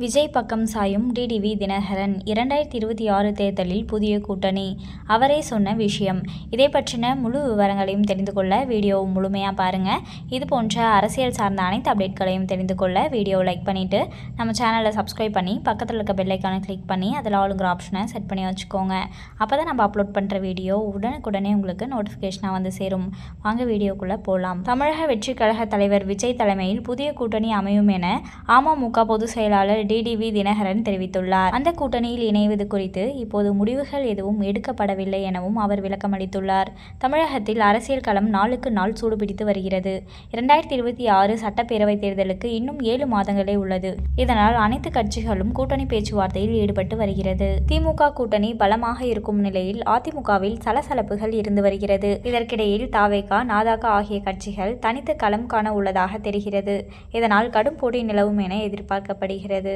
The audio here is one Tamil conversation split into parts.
விஜய் பக்கம் சாயும் டிடிவி தினகரன் இரண்டாயிரத்தி இருபத்தி ஆறு தேர்தலில் புதிய கூட்டணி. அவரே சொன்ன விஷயம். இதை பற்றின முழு விவரங்களையும் தெரிந்து கொள்ள வீடியோ முழுமையாக பாருங்கள் இது போன்ற அரசியல் சார்ந்த அனைத்து அப்டேட்களையும் தெரிந்து கொள்ள வீடியோ லைக் பண்ணிவிட்டு நம்ம சேனலை சப்ஸ்கிரைப் பண்ணி பக்கத்தில் இருக்க பெல்லைக்கான கிளிக் பண்ணி அதில் ஆளுங்கிற ஆப்ஷனை செட் பண்ணி வச்சுக்கோங்க. அப்போ தான் நம்ம அப்லோட் பண்ணுற வீடியோ உடனுக்குடனே உங்களுக்கு நோட்டிஃபிகேஷனாக வந்து சேரும். வாங்க வீடியோக்குள்ளே போகலாம் தமிழக வெற்றி கழக தலைவர் விஜய் தலைமையில் புதிய கூட்டணி அமையும் என அமமுக பொதுச் செயலாளர் டிடிவி தினகரன் தெரிவித்துள்ளார். அந்த கூட்டணியில் இணைவது குறித்து இப்போது முடிவுகள் எதுவும் எடுக்கப்படவில்லை எனவும் அவர் விளக்கமளித்துள்ளார். தமிழகத்தில் அரசியல் களம் நாளுக்கு நாள் சூடுபிடித்து வருகிறது. இரண்டாயிரத்தி இருபத்தி ஆறு சட்டப்பேரவைத் தேர்தலுக்கு இன்னும் ஏழு மாதங்களே உள்ளது. இதனால் அனைத்து கட்சிகளும் கூட்டணி பேச்சுவார்த்தையில் ஈடுபட்டு வருகிறது. திமுக கூட்டணி பலமாக இருக்கும் நிலையில் அதிமுகவில் சலசலப்புகள் இருந்து வருகிறது. இதற்கிடையில் தாவேகா நாதாகா ஆகிய கட்சிகள் தனித்து களம் காண உள்ளதாக தெரிகிறது. இதனால் கடும் போட்டி நிலவும் என எதிர்பார்க்கப்படுகிறது.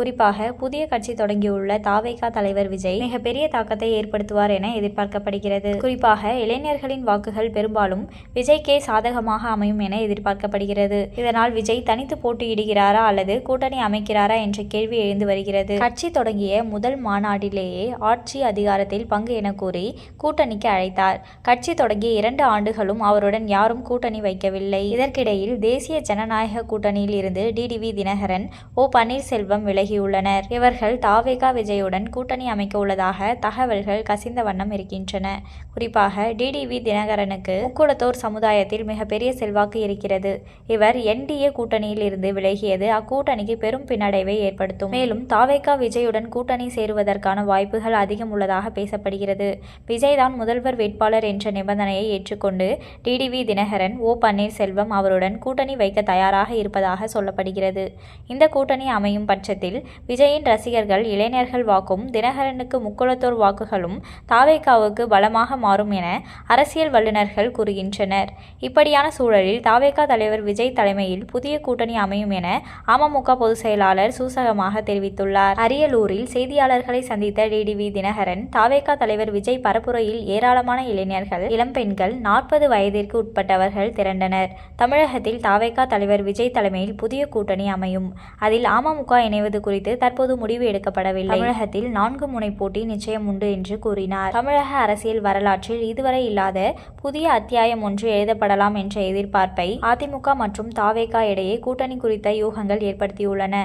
குறிப்பாக புதிய கட்சி தொடங்கியுள்ள தாவேகா தலைவர் விஜய் மிகப்பெரிய தாக்கத்தை ஏற்படுத்துவார் என எதிர்பார்க்கப்படுகிறது. குறிப்பாக இளைஞர்களின் வாக்குகள் பெரும்பாலும் விஜய்க்கே சாதகமாக அமையும் என எதிர்பார்க்கப்படுகிறது. இதனால் விஜய் தனித்து போட்டியிடுகிறாரா அல்லது கூட்டணி அமைக்கிறாரா என்ற கேள்வி எழுந்து வருகிறது. கட்சி தொடங்கிய முதல் மாநாட்டிலேயே ஆட்சி அதிகாரத்தில் பங்கு என கூறி கூட்டணிக்கு அழைத்தார். கட்சி தொடங்கிய இரண்டு ஆண்டுகளும் அவருடன் யாரும் கூட்டணி வைக்கவில்லை. இதற்கிடையில் தேசிய ஜனநாயக கூட்டணியில் இருந்து டிடிவி தினகரன் ஓ பன்னீர்செல்வம் விலகியுள்ளனர். இவர்கள் தாவேகா விஜயுடன் கூட்டணி அமைக்க உள்ளதாக தகவல்கள் கசிந்த வண்ணம் இருக்கின்றன. குறிப்பாக டிடிவி தினகரனுக்கு முக்குளத்தோர் சமுதாயத்தில் மிகப்பெரிய செல்வாக்கு இருக்கிறது. இவர் என்டிஏ கூட்டணியில் இருந்து விலகியது அக்கூட்டணிக்கு பெரும் பின்னடைவை ஏற்படுத்தும். மேலும் தாவேகா விஜயுடன் கூட்டணி சேருவதற்கான வாய்ப்புகள் அதிகம் உள்ளதாக பேசப்படுகிறது. விஜய் தான் முதல்வர் வேட்பாளர் என்ற நிபந்தனையை ஏற்றுக்கொண்டு டிடிவி தினகரன் ஓ பன்னீர்செல்வம் அவருடன் கூட்டணி வைக்க தயாராக இருப்பதாக சொல்லப்படுகிறது. இந்த கூட்டணி அமையும் பட்சத்தில் விஜயின் ரசிகர்கள் இளைஞர்கள் வாக்கும் தினகரனுக்கு முக்குளத்தோர் வாக்குகளும் தாவேக்காவுக்கு பலமாக மாறும் என அரசியல் வல்லுநர்கள் கூறுகின்றனர். இப்படியான சூழலில் தாவேக்கா தலைவர் விஜய் தலைமையில் புதிய கூட்டணி அமையும் என அமமுக பொதுச் செயலாளர் சூசகமாக தெரிவித்துள்ளார். அரியலூரில் செய்தியாளர்களை சந்தித்த டிடிவி தினகரன் தாவேக்கா தலைவர் விஜய் பரப்புரையில் ஏராளமான இளைஞர்கள் இளம்பெண்கள் நாற்பது வயதிற்கு உட்பட்டவர்கள் திரண்டனர். தமிழகத்தில் தாவேக்கா தலைவர் விஜய் தலைமையில் புதிய கூட்டணி அமையும். அதில் அமமுக இணைவது குறித்து தற்போது முடிவு எடுக்கப்படவில்லை. தமிழகத்தில் நான்கு முனை போட்டி நிச்சயம் உண்டு என்று கூறினார். தமிழக அரசியல் வரலாற்றில் இதுவரை இல்லாத புதிய அத்தியாயம் ஒன்று எழுதப்படலாம் என்ற எதிர்பார்ப்பை அதிமுக மற்றும் தாவேகா இடையே கூட்டணி குறித்த யூகங்கள் ஏற்படுத்தியுள்ளன.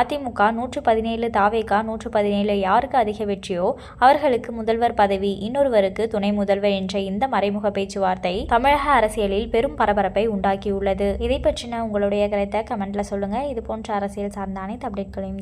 அதிமுக நூற்று பதினேழு தாவேகா நூற்று பதினேழு யாருக்கு அதிக வெற்றியோ அவர்களுக்கு முதல்வர் பதவி இன்னொருவருக்கு துணை முதல்வர் என்ற இந்த மறைமுக பேச்சுவார்த்தை தமிழக அரசியலில் பெரும் பரபரப்பை உண்டாக்கியுள்ளது. இதை பற்றின உங்களுடைய கருத்தை கமெண்ட்ல சொல்லுங்க. இது போன்ற அரசியல் சார்ந்த அனைத்து அப்டேட்களையும்